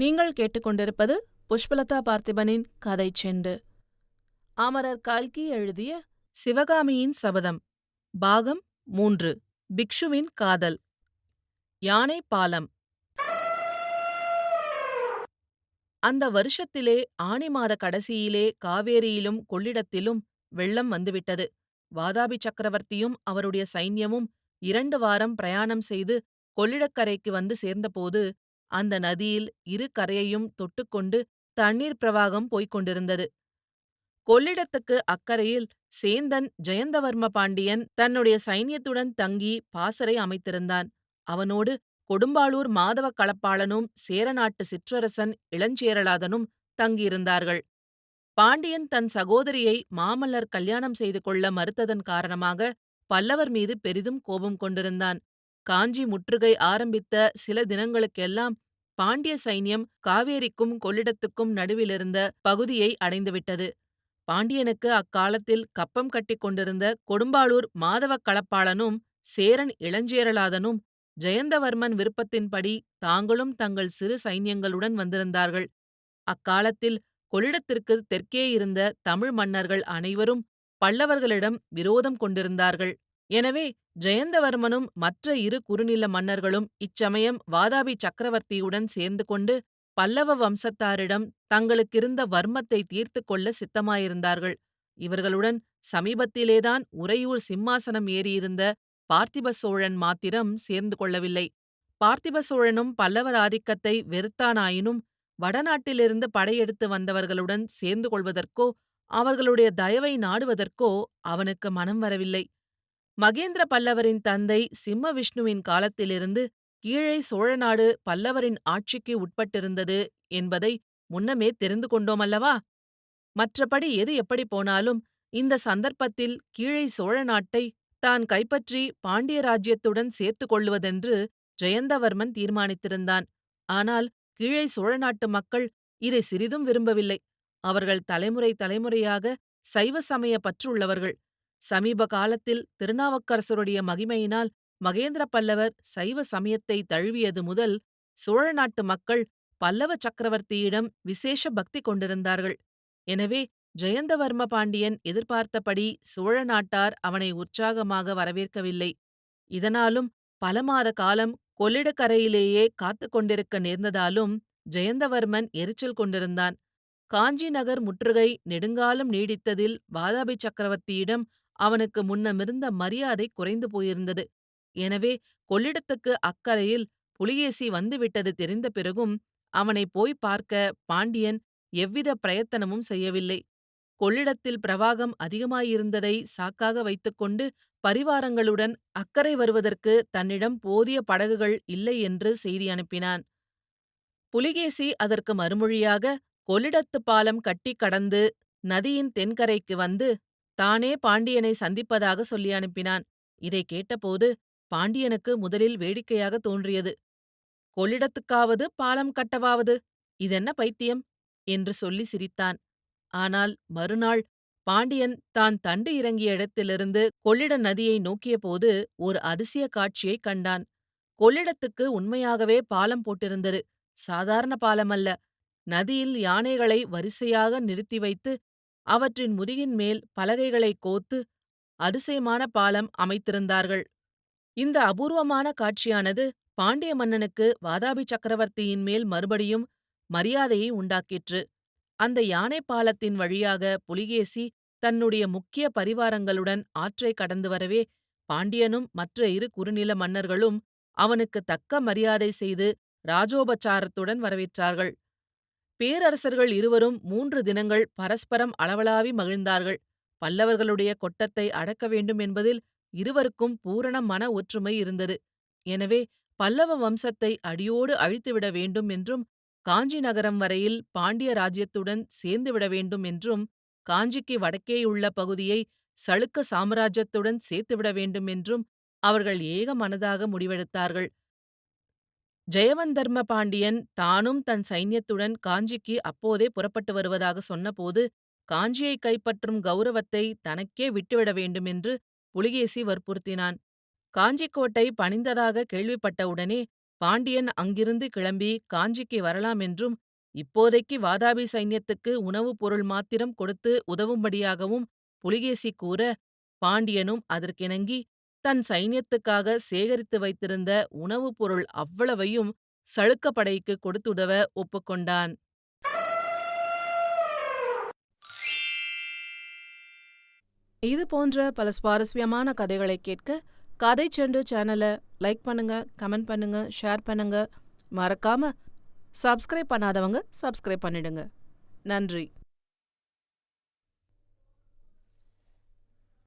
நீங்கள் கேட்டுக்கொண்டிருப்பது புஷ்பலதா பார்த்திபனின் கதை செண்டு. அமரர் கல்கி எழுதிய சிவகாமியின் சபதம் பாகம் மூன்று பிக்ஷுவின் காதல். யானை பாலம். அந்த வருஷத்திலே ஆனி மாத கடைசியிலே காவேரியிலும் கொள்ளிடத்திலும் வெள்ளம் வந்துவிட்டது. வாதாபி சக்கரவர்த்தியும் அவருடைய சைன்யமும் இரண்டு வாரம் பிரயாணம் செய்து கொள்ளிடக்கரைக்கு வந்து சேர்ந்தபோது அந்த நதியில் இரு கரையையும் தொட்டுக்கொண்டு தண்ணீர் பிரவாகம் போய்க் கொண்டிருந்தது. கொள்ளிடத்துக்கு அக்கரையில் சேந்தன் ஜெயந்தவர்ம பாண்டியன் தன்னுடைய சைன்யத்துடன் தங்கி பாசறை அமைத்திருந்தான். அவனோடு கொடும்பாளூர் மாதவ களப்பாளனும் சேரநாட்டு சிற்றரசன் இளஞ்சேரலாதனும் தங்கியிருந்தார்கள். பாண்டியன் தன் சகோதரியை மாமல்லர் கல்யாணம் செய்து கொள்ள மறுத்ததன் காரணமாக பல்லவர் மீது பெரிதும் கோபம் கொண்டிருந்தான். காஞ்சி முற்றுகை ஆரம்பித்த சில தினங்களுக்கெல்லாம் பாண்டிய சைன்யம் காவேரிக்கும் கொள்ளிடத்துக்கும் நடுவிலிருந்த பகுதியை அடைந்துவிட்டது. பாண்டியனுக்கு அக்காலத்தில் கப்பம் கட்டிக் கொண்டிருந்த கொடும்பாளூர் மாதவக் களப்பாளனும் சேரன் இளஞ்சேரலாதனும் ஜெயந்தவர்மன் விருப்பத்தின்படி தாங்களும் தங்கள் சிறு சைன்யங்களுடன் வந்திருந்தார்கள். அக்காலத்தில் கொள்ளிடத்திற்கு தெற்கே இருந்த தமிழ் மன்னர்கள் அனைவரும் பல்லவர்களிடம் விரோதம் கொண்டிருந்தார்கள். எனவே ஜெயந்தவர்மனும் மற்ற இரு குறுநில மன்னர்களும் இச்சமயம் வாதாபி சக்கரவர்த்தியுடன் சேர்ந்து கொண்டு பல்லவ வம்சத்தாரிடம் தங்களுக்கிருந்த வர்மத்தை தீர்த்து கொள்ள சித்தமாயிருந்தார்கள். இவர்களுடன் சமீபத்திலேதான் உறையூர் சிம்மாசனம் ஏறியிருந்த பார்த்திப சோழன் மாத்திரம் சேர்ந்து கொள்ளவில்லை. பார்த்திப சோழனும் பல்லவர் ஆதிக்கத்தை வெறுத்தானாயினும் வடநாட்டிலிருந்து படையெடுத்து வந்தவர்களுடன் சேர்ந்து கொள்வதற்கோ அவர்களுடைய தயவை நாடுவதற்கோ அவனுக்கு மனம் வரவில்லை. மகேந்திர பல்லவரின் தந்தை சிம்ம விஷ்ணுவின் காலத்திலிருந்து கீழே சோழநாடு பல்லவரின் ஆட்சிக்கு உட்பட்டிருந்தது என்பதை முன்னமே தெரிந்து கொண்டோமல்லவா மற்றபடி எது எப்படி போனாலும் இந்த சந்தர்ப்பத்தில் கீழே சோழ நாட்டை தான் கைப்பற்றி பாண்டிய ராஜ்யத்துடன் சேர்த்து கொள்ளுவதென்று ஜெயந்தவர்மன் தீர்மானித்திருந்தான். ஆனால் கீழே சோழ நாட்டு மக்கள் இதை சிறிதும் விரும்பவில்லை. அவர்கள் தலைமுறை தலைமுறையாக சைவ சமய பற்றுள்ளவர்கள். சமீப காலத்தில் திருநாவுக்கரசருடைய மகிமையினால் மகேந்திர பல்லவர் சைவ சமயத்தை தழுவியது முதல் சோழ நாட்டு மக்கள் பல்லவ சக்கரவர்த்தியிடம் விசேஷ பக்தி கொண்டிருந்தார்கள். எனவே ஜெயந்தவர்ம பாண்டியன் எதிர்பார்த்தபடி சோழ நாட்டார் அவனை உற்சாகமாக வரவேற்கவில்லை. இதனாலும் பல மாத காலம் கொள்ளிடக்கரையிலேயே காத்து கொண்டிருக்க நேர்ந்ததாலும் ஜெயந்தவர்மன் எரிச்சல் கொண்டிருந்தான். காஞ்சி நகர் முற்றுகை நெடுங்காலம் நீடித்ததில் வாதாபி சக்கரவர்த்தியிடம் அவனுக்கு முன்னமிருந்த மரியாதை குறைந்து போயிருந்தது. எனவே கொள்ளிடத்துக்கு அக்கரையில் புலிகேசி வந்துவிட்டது தெரிந்த பிறகும் அவனை போய் பார்க்க பாண்டியன் எவ்வித பிரயத்தனமும் செய்யவில்லை. கொள்ளிடத்தில் பிரவாகம் அதிகமாயிருந்ததை சாக்காக வைத்துக்கொண்டு பரிவாரங்களுடன் அக்கறை வருவதற்கு தன்னிடம் போதிய படகுகள் இல்லை என்று செய்தி அனுப்பினான். புலிகேசி அதற்கு மறுமொழியாக கொள்ளிடத்துப் பாலம் கட்டி கடந்து நதியின் தென்கரைக்கு வந்து தானே பாண்டியனை சந்திப்பதாக சொல்லி அனுப்பினான். இதை கேட்டபோது பாண்டியனுக்கு முதலில் வேடிக்கையாக தோன்றியது. கொள்ளிடத்துக்காவது பாலம் கட்டவாவது இதென்ன பைத்தியம்? என்று சொல்லி சிரித்தான். ஆனால் மறுநாள் பாண்டியன் தான் தண்டு இறங்கிய இடத்திலிருந்து கொள்ளிட நதியை நோக்கியபோது ஒரு அதிசய காட்சியைக் கண்டான். கொள்ளிடத்துக்கு உண்மையாகவே பாலம் போட்டிருந்தது. சாதாரண பாலமல்ல நதியில் யானைகளை வரிசையாக நிறுத்தி வைத்து அவற்றின் முதுகின் மேல் பலகைகளைக் கோத்து அதிசயமான பாலம் அமைத்திருந்தார்கள். இந்த அபூர்வமான காட்சியானது பாண்டிய மன்னனுக்கு வாதாபி சக்கரவர்த்தியின் மேல் மறுபடியும் மரியாதையை உண்டாக்கிற்று. அந்த யானை பாலத்தின் வழியாக புலிகேசி தன்னுடைய முக்கிய பரிவாரங்களுடன் ஆற்றை கடந்து வரவே பாண்டியனும் மற்ற இரு குறுநில மன்னர்களும் அவனுக்கு தக்க மரியாதை செய்து ராஜோபச்சாரத்துடன் வரவேற்றார்கள். பேரரசர்கள் இருவரும் மூன்று தினங்கள் பரஸ்பரம் அளவளாவி மகிழ்ந்தார்கள். பல்லவர்களுடைய கொட்டத்தை அடக்க வேண்டும் என்பதில் இருவருக்கும் பூரண மன ஒற்றுமை இருந்தது. எனவே பல்லவ வம்சத்தை அடியோடு அழித்துவிட வேண்டும் என்றும் காஞ்சி நகரம் வரையில் பாண்டிய ராஜ்யத்துடன் சேர்ந்துவிட வேண்டும் என்றும் காஞ்சிக்கு வடக்கேயுள்ள பகுதியை சளுக்க சாம்ராஜ்யத்துடன் சேர்த்துவிட வேண்டும் என்றும் அவர்கள் ஏக மனதாக முடிவெடுத்தார்கள். ஜெயவந்தர்ம பாண்டியன் தானும் தன் சைன்யத்துடன் காஞ்சிக்கு அப்போதே புறப்பட்டு வருவதாக சொன்னபோது காஞ்சியை கைப்பற்றும் கௌரவத்தை தனக்கே விட்டுவிட வேண்டுமென்று புலிகேசி வற்புறுத்தினான். காஞ்சிக்கோட்டை பணிந்ததாக கேள்விப்பட்டவுடனே பாண்டியன் அங்கிருந்து கிளம்பி காஞ்சிக்கு வரலாம் என்றும், இப்போதைக்கு வாதாபி சைன்யத்துக்கு உணவுப் பொருள் மாத்திரம் கொடுத்து உதவும்படியாகவும் புலிகேசி கூற, பாண்டியனும் அதற்கிணங்கி, தன் சைன்யத்துக்காக சேகரித்து வைத்திருந்த உணவுப் பொருள் அவ்வளவையும் சளுக்கப் கொடுத்துடவ ஒப்புக்கொண்டான். இது போன்ற பல சுவாரஸ்யமான கதைகளைக் கேட்க செண்டு சேனலை லைக் பண்ணுங்க, கமெண்ட் பண்ணுங்க, ஷேர் பண்ணுங்க. மறக்காம சப்ஸ்கிரைப் பண்ணாதவங்க சப்ஸ்கிரைப் பண்ணிடுங்க. நன்றி.